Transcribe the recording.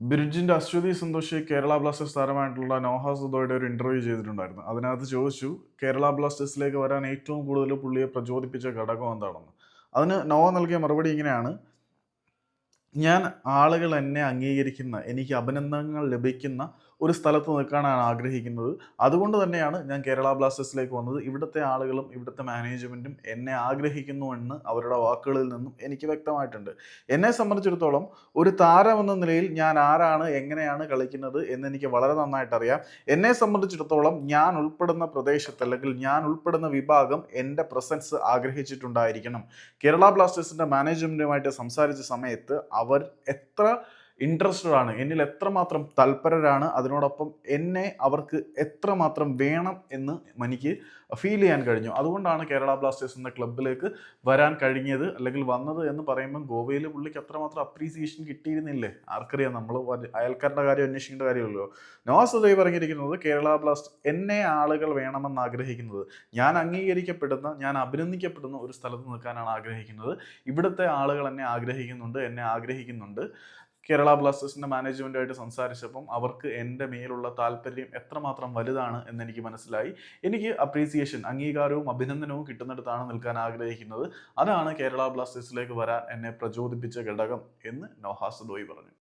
ബ്രിഡ്ജിന്റെ Aswathi സന്തോഷി Kerala Blasters താരമായിട്ടുള്ള Noah സുധോയുടെ ഒരു ഇന്റർവ്യൂ ചെയ്തിട്ടുണ്ടായിരുന്നു. അതിനകത്ത് ചോദിച്ചു കേരള ബ്ലാസ്റ്റേഴ്സിലേക്ക് വരാൻ ഏറ്റവും കൂടുതൽ പുള്ളിയെ പ്രചോദിപ്പിച്ച ഘടകം എന്താണെന്ന്? അതിന് നോവ നൽകിയ മറുപടി ഇങ്ങനെയാണ് ഞാൻ ആളുകൾ എന്നെ അംഗീകരിക്കുന്ന എനിക്ക് അഭിനന്ദനങ്ങൾ ലഭിക്കുന്ന ഒരു സ്ഥലത്ത് നിൽക്കാനാണ് ആഗ്രഹിക്കുന്നത്. അതുകൊണ്ട് തന്നെയാണ് ഞാൻ കേരള ബ്ലാസ്റ്റേഴ്സിലേക്ക് വന്നത്. ഇവിടുത്തെ ആളുകളും ഇവിടുത്തെ മാനേജ്മെന്റും എന്നെ ആഗ്രഹിക്കുന്നു എന്ന് അവരുടെ വാക്കുകളിൽ നിന്നും എനിക്ക് വ്യക്തമായിട്ടുണ്ട്. എന്നെ സംബന്ധിച്ചിടത്തോളം ഒരു താരമെന്ന നിലയിൽ ഞാൻ ആരാണ് എങ്ങനെയാണ് കളിക്കുന്നത് എന്ന് എനിക്ക് വളരെ നന്നായിട്ട് അറിയാം എന്നെ സംബന്ധിച്ചിടത്തോളം ഞാൻ ഉൾപ്പെടുന്ന പ്രദേശത്ത് അല്ലെങ്കിൽ ഞാൻ ഉൾപ്പെടുന്ന വിഭാഗം എന്റെ പ്രസൻസ് ആഗ്രഹിച്ചിട്ടുണ്ടായിരിക്കണം. കേരള ബ്ലാസ്റ്റേഴ്സിന്റെ മാനേജ്മെന്റുമായിട്ട് സംസാരിച്ച സമയത്ത് അവർ എത്ര ഇൻട്രസ്റ്റഡ് ആണ്. എന്നിൽ എത്രമാത്രം തൽപരരാണ് അതിനോടൊപ്പം എന്നെ അവർക്ക് എത്രമാത്രം വേണം എന്ന് എനിക്ക് ഫീൽ ചെയ്യാൻ കഴിഞ്ഞു. അതുകൊണ്ടാണ് കേരള ബ്ലാസ്റ്റേഴ്സ് എന്ന ക്ലബിലേക്ക് വരാൻ കഴിഞ്ഞത് അല്ലെങ്കിൽ വന്നത് എന്ന് പറയുമ്പോൾ ഗോവയിൽ പുള്ളിക്ക് അത്രമാത്രം അപ്രീസിയേഷൻ കിട്ടിയിരുന്നില്ലേ? ആർക്കറിയാം നമ്മൾ അയൽക്കാരുടെ കാര്യം അന്വേഷിക്കേണ്ട കാര്യമല്ലോ. ഉദയ് പറഞ്ഞിരിക്കുന്നത് കേരള ബ്ലാസ്റ്റ് എന്നെ ആളുകൾ വേണമെന്ന് ആഗ്രഹിക്കുന്നത്. ഞാൻ അംഗീകരിക്കപ്പെടുന്ന ഞാൻ അഭിനന്ദിക്കപ്പെടുന്ന ഒരു സ്ഥലത്ത് നിൽക്കാനാണ് ആഗ്രഹിക്കുന്നത്. ഇവിടുത്തെ ആളുകൾ എന്നെ ആഗ്രഹിക്കുന്നുണ്ട് എന്നെ ആഗ്രഹിക്കുന്നുണ്ട്. കേരള ബ്ലാസ്റ്റേഴ്സിന്റെ മാനേജ്മെന്റുമായിട്ട് സംസാരിച്ചപ്പം അവർക്ക് എന്റെ മേലുള്ള താല്പര്യം എത്രമാത്രം വലുതാണ് എന്നെനിക്ക് മനസ്സിലായി. എനിക്ക് അപ്രീസിയേഷൻ അംഗീകാരവും അഭിനന്ദനവും കിട്ടുന്നിടത്താണ് നിൽക്കാൻ ആഗ്രഹിക്കുന്നത്. അതാണ് കേരള ബ്ലാസ്റ്റേഴ്സിലേക്ക് വരാൻ എന്നെ പ്രചോദിപ്പിച്ച ഘടകം എന്ന് നോഹാസ് ദോയി പറഞ്ഞു.